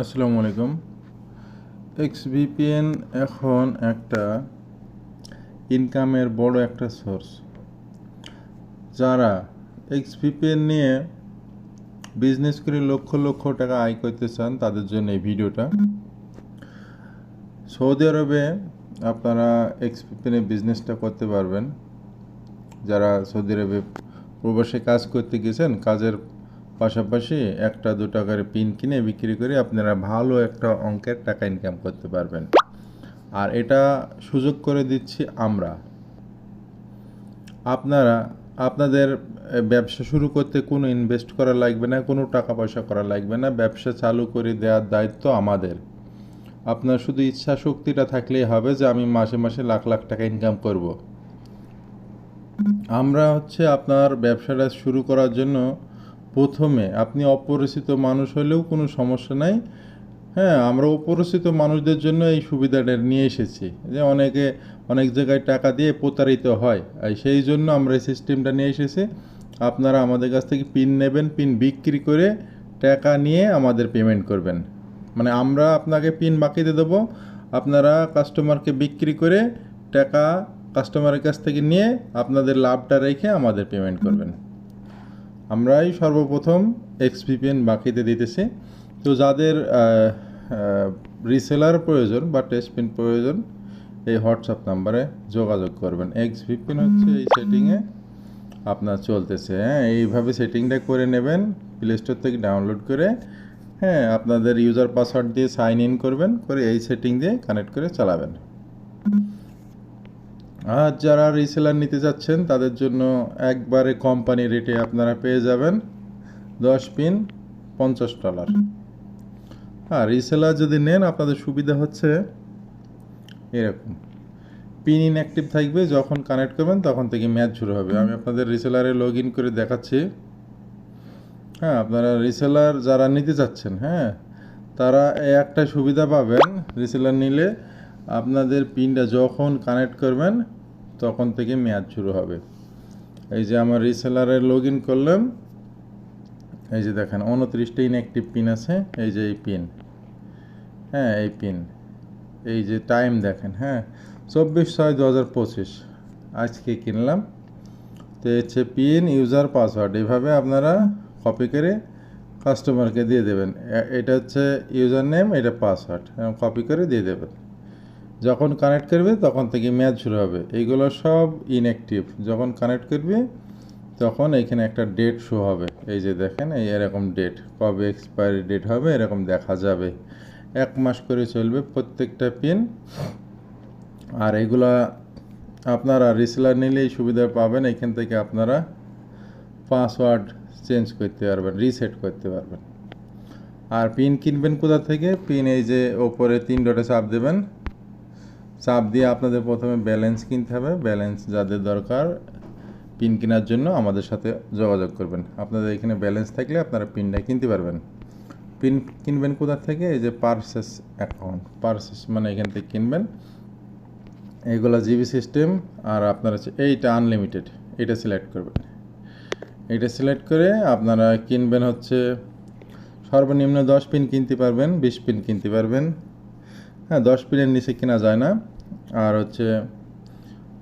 আসসালামু আলাইকুম। X VPN এখন একটা ইনকামের বড় একটা সোর্স যারা এক্স ভিপিএন নিয়ে বিজনেস করে লক্ষ লক্ষ টাকা আয় করতে চান, তাদের জন্য এই ভিডিওটা। সৌদি আরবে আপনারা এক্স ভিপিএনে বিজনেসটা করতে পারবেন। যারা সৌদি আরবে প্রবাসে কাজ করতে গেছেন, কাজের পাশাপাশি একটা দু টাকার পিন কিনে বিক্রি করে আপনারা ভালো একটা অঙ্কের টাকা ইনকাম করতে পারবেন। আর এটা সুযোগ করে দিচ্ছি আমরা। আপনারা, আপনাদের ব্যবসা শুরু করতে কোনো ইনভেস্ট করা লাগবে না, কোনো টাকা পয়সা করা লাগবে না, ব্যবসা চালু করে দেওয়ার দায়িত্ব আমাদের। আপনার শুধু ইচ্ছা শক্তিটা থাকলেই হবে যে আমি মাসে মাসে লাখ লাখ টাকা ইনকাম করব। আমরা হচ্ছে আপনার ব্যবসাটা শুরু করার জন্য প্রথমে আপনি অপরিচিত মানুষ হলেও কোনো সমস্যা নাই। হ্যাঁ আমরা অপরিচিত মানুষদের জন্য এই সুবিধাটা নিয়ে এসেছি যে অনেকে অনেক জায়গায় টাকা দিয়ে প্রতারিত হয়। আর সেই জন্য আমরা এই সিস্টেমটা নিয়ে এসেছি। আপনারা আমাদের কাছ থেকে পিন নেবেন পিন বিক্রি করে টাকা নিয়ে আমাদের পেমেন্ট করবেন। মানে আমরা আপনাকে পিন বাকিতে দেবো। আপনারা কাস্টমারকে বিক্রি করে টাকা কাস্টমারের কাছ থেকে নিয়ে আপনাদের লাভটা রেখে আমাদের পেমেন্ট করবেন। আমরাই সর্বপ্রথম এক্সভিপিএন বাকিতে দিতেছি। তো যাদের রিসেলার প্রয়োজন বা টেস্ট পিন প্রয়োজন, এই হোয়াটসঅ্যাপ নাম্বারে যোগাযোগ করবেন। এক্সভিপিএন হচ্ছে এই সেটিংয়ে আপনার চলতেছে হ্যাঁ? এইভাবে সেটিংটা করে নেবেন প্লে স্টোর থেকে ডাউনলোড করে হ্যাঁ আপনাদের ইউজার পাসওয়ার্ড দিয়ে সাইন ইন করবেন, করে এই সেটিং দিয়ে কানেক্ট করে চালাবেন। আর যারা রিসেলার নিতে যাচ্ছেন, তাদের জন্য একবারে কোম্পানি রেটে আপনারা পেয়ে যাবেন দশ পিন পঞ্চাশ ডলার আর রিসেলার যদি নেন, আপনাদের সুবিধা হচ্ছে এরকম। পিন ইনঅ্যাক্টিভ থাকবে, যখন কানেক্ট করবেন, তখন থেকে ম্যাচ শুরু হবে। আমি আপনাদের রিসেলারে লগ ইন করে দেখাচ্ছি। হ্যাঁ আপনারা রিসেলার যারা নিতে চাচ্ছেন হ্যাঁ তারা একটা সুবিধা পাবেন রিসেলার নিলে। আপনাদের পিনটা যখন কানেক্ট করবেন তখন থেকে মেয়াদ শুরু হবে। এই যে আমার রিসেলারে লগ ইন করলাম, এই যে দেখেন, উনত্রিশটা ইনঅ্যাক্টিভ পিন আছে, এই যে এই পিন হ্যাঁ এই পিন এই যে টাইম দেখেন হ্যাঁ চব্বিশ ছয় দু হাজার পঁচিশ। আজকে কিনলাম। তো হচ্ছে পিন ইউজার পাসওয়ার্ড এইভাবে আপনারা কপি করে কাস্টমারকে দিয়ে দেবেন। এটা হচ্ছে ইউজার নেম এটা পাসওয়ার্ড কপি করে দিয়ে দেবেন। যখন কানেক্ট করবে, তখন থেকে ম্যাচ শুরু হবে। এইগুলো সব ইনঅ্যাক্টিভ যখন কানেক্ট করবে, তখন এখানে একটা ডেট শো হবে। এই যে দেখেন, এই এরকম ডেট কবে এক্সপায়ারি ডেট হবে, এরকম দেখা যাবে। এক মাস করে চলবে প্রত্যেকটা পিন আর এগুলা আপনারা রিসেলার নিলেই সুবিধা পাবেন। এখান থেকে আপনারা পাসওয়ার্ড চেঞ্জ করতে পারবেন রিসেট করতে পারবেন। আর পিন কিনবেন কোথা থেকে? পিন এই যে ওপরে তিন ডটে চাপ দেবেন। চাপ দিয়ে আপনাদের প্রথমে ব্যালেন্স কিনতে হবে। ব্যালেন্স যাদের দরকার পিন কেনার জন্য আমাদের সাথে যোগাযোগ করবেন। আপনাদের এখানে ব্যালেন্স থাকলে আপনারা পিনটা কিনতে পারবেন। পিন কিনবেন কোথা থেকে? এই যে পার্সেস অ্যাকাউন্ট পার্সেস মানে এখান থেকে কিনবেন। এইগুলো জিবি সিস্টেম আর আপনার হচ্ছে এইটা আনলিমিটেড এটা সিলেক্ট করবেন। এটা সিলেক্ট করে আপনারা কিনবেন হচ্ছে সর্বনিম্ন দশ পিন কিনতে পারবেন, বিশ পিন কিনতে পারবেন। হ্যাঁ দশ পিনের নিচে কেনা যায় না। আর হচ্ছে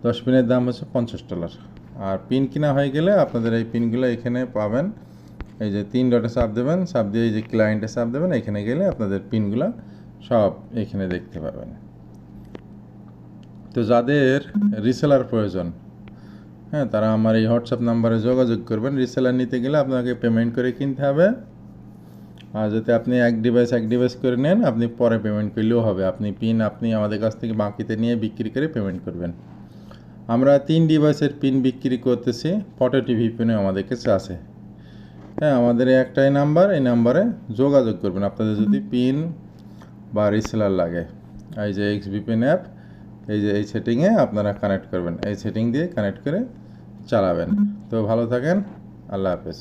দশ পিনের দাম হচ্ছে পঞ্চাশ ডলার। আর পিন কিনা হয়ে গেলে আপনাদের এই পিনগুলো এখানে পাবেন। এই যে তিন ডটে চাপ দেবেন, চাপ দিয়ে এই যে ক্লায়েন্টে চাপ দেবেন, এখানে গেলে আপনাদের পিনগুলো সব এখানে দেখতে পাবেন। তো যাদের রিসেলার প্রয়োজন হ্যাঁ তারা আমার এই হোয়াটসঅ্যাপ নাম্বারে যোগাযোগ করবেন। রিসেলার নিতে গেলে আপনাকে পেমেন্ট করে কিনতে হবে। আর যদি আপনি এক ডিভাইস এক ডিভাইস করে নেন আপনি পরে পেমেন্ট করলেও হবে। আপনি পিন আপনি আমাদের কাছ থেকে বাকিতে নিয়ে বিক্রি করে পেমেন্ট করবেন। আমরা তিন ডিভাইসের পিন বিক্রি করতেছি ফটো টিভি পিনও আমাদের কাছে আছে। হ্যাঁ আমাদের একটাই নাম্বার এই নাম্বারে যোগাযোগ করবেন। আপনাদের যদি পিন বা রিসেলার লাগে এই যে এক্স ভিপিএন অ্যাপ এই যে এই সেটিংয়ে আপনারা কানেক্ট করবেন। এই সেটিং দিয়ে কানেক্ট করে চালাবেন। তো ভালো থাকেন আল্লাহ হাফেজ।